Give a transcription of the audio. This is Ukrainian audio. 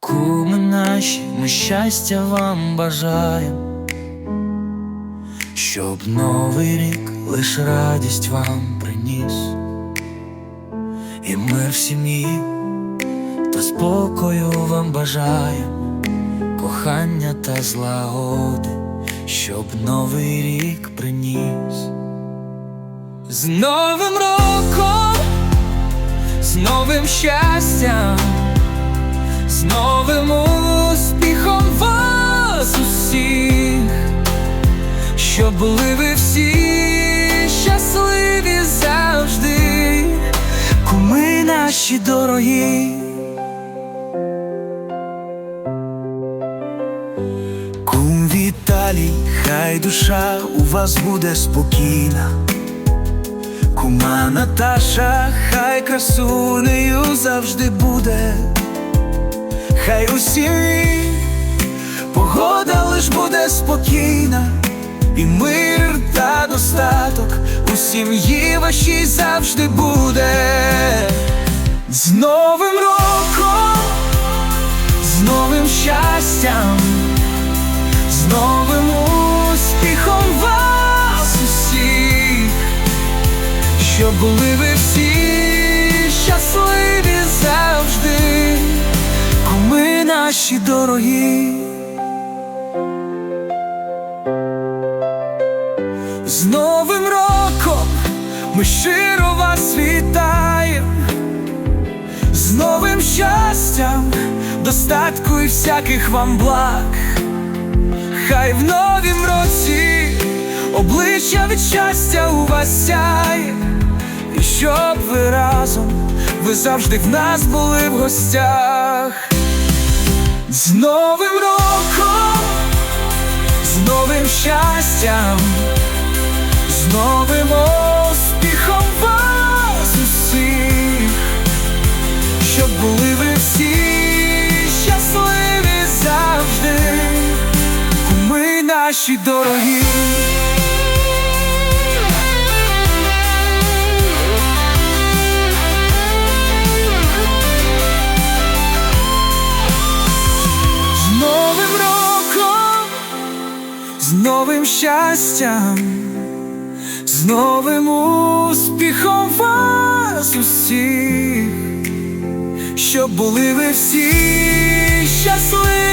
Куми наші, ми щастя вам бажаєм, щоб новий рік лиш радість вам приніс, і ми в сім'ї, та спокою вам бажаєм, кохання та злагоди, щоб новий рік приніс. З Новим роком, з новим щастям, щоб були ви всі щасливі завжди, куми наші дорогі. Кум Віталій, хай душа у вас буде спокійна. Кума Наташа, хай красунею завжди буде. Хай у погода лиш буде спокійна, і мир та достаток у сім'ї вашій завжди буде. З Новим роком, з новим щастям з новим успіхом вас усіх, щоб були ви всі щасливі завжди, куми наші дорогі. З Новим роком ми щиро вас вітаємо, з новим щастям, достатку і всяких вам благ. Хай в новім році обличчя від щастя у вас сяє, і щоб ви разом, ви завжди в нас були в гостях. З Новим роком, з новим щастям, з новим успіхом вас усіх, щоб були ви всі щасливі завжди. Ми наші дорогі. З новим щастям, з новим успіхом вас усіх, щоб були ви всі щасливі